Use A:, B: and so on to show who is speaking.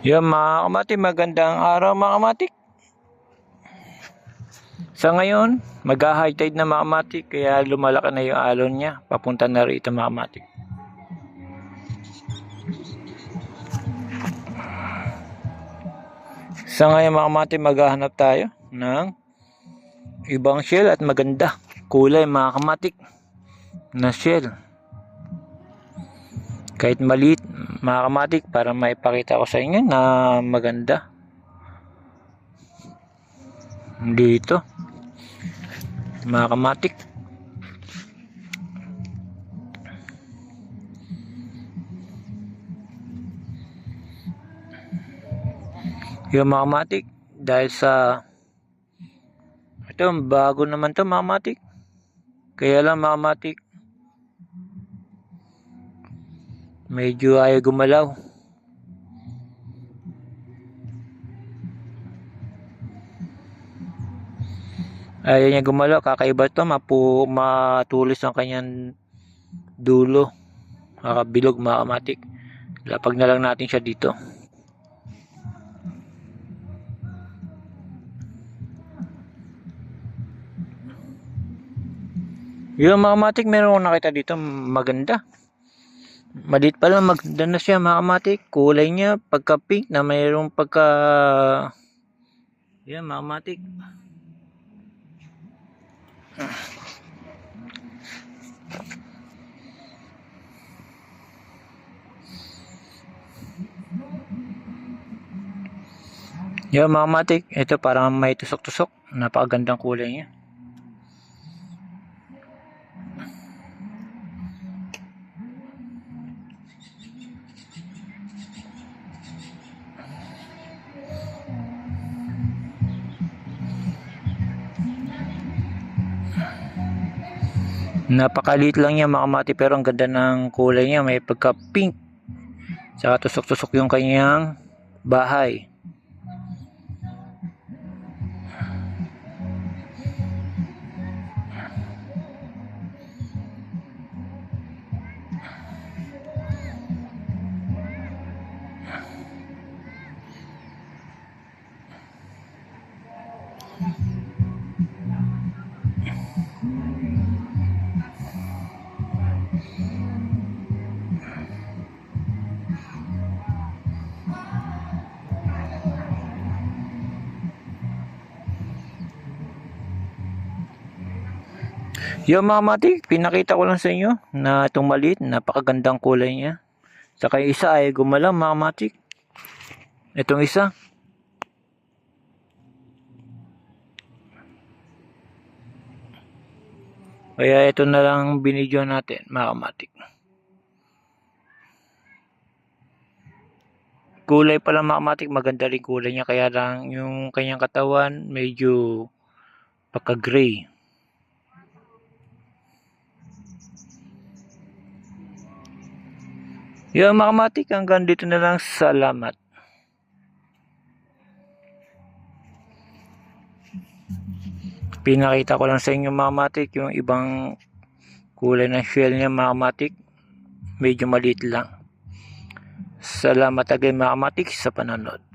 A: Yan mga kamatik, magandang araw mga kamatik. Sa ngayon, mag-high tide na mga kamatik, kaya lumalaki na yung alon niya. Papunta na rito mga kamatik. Sa ngayon mga kamatik, maghahanap tayo ng ibang shell at maganda. Kulay mga kamatik na shell. Kahit maliit, mga para maipakita ko sa inyo na maganda. Dito. Mga kamatik. Yung mga dahil sa ito, bago naman to mga. Kaya lang mga medyo ayaw gumalaw. Ayaw niya gumalaw, kakaiba to, mapu, matulis ang kanyang dulo. Makabilog, makamatik. Lapag na lang natin siya dito. Yung mga matik, meron akong nakita dito, maganda. Malit pa lang, maganda siya mga kamatik. Kulay niya, pagka pink na mayroong pagka... Yan mga kamatik. Yan mga kamatik, ito parang may tusok-tusok. Napakagandang kulay niya. Napakaliit lang niya mga kamati pero ang ganda ng kulay niya. May pagka pink. Saka tusok-tusok yung kanyang bahay. Yung mga mati, pinakita ko lang sa inyo na itong maliit, napakagandang kulay niya. Saka yung isa ay gumalaw mga mati. Itong isa. Kaya ito na lang binidyo natin mga kamatik. Kulay pala mga kamatik, maganda rin kulay niya. Kaya lang yung kanyang katawan medyo pagka-gray. Yung mga kamatik, hanggang dito na lang. Salamat. Pinakita ko lang sa inyo mga kamatik, yung ibang kulay ng shell niya mga kamatik. Medyo maliit lang. Salamat again mga kamatik sa panonood.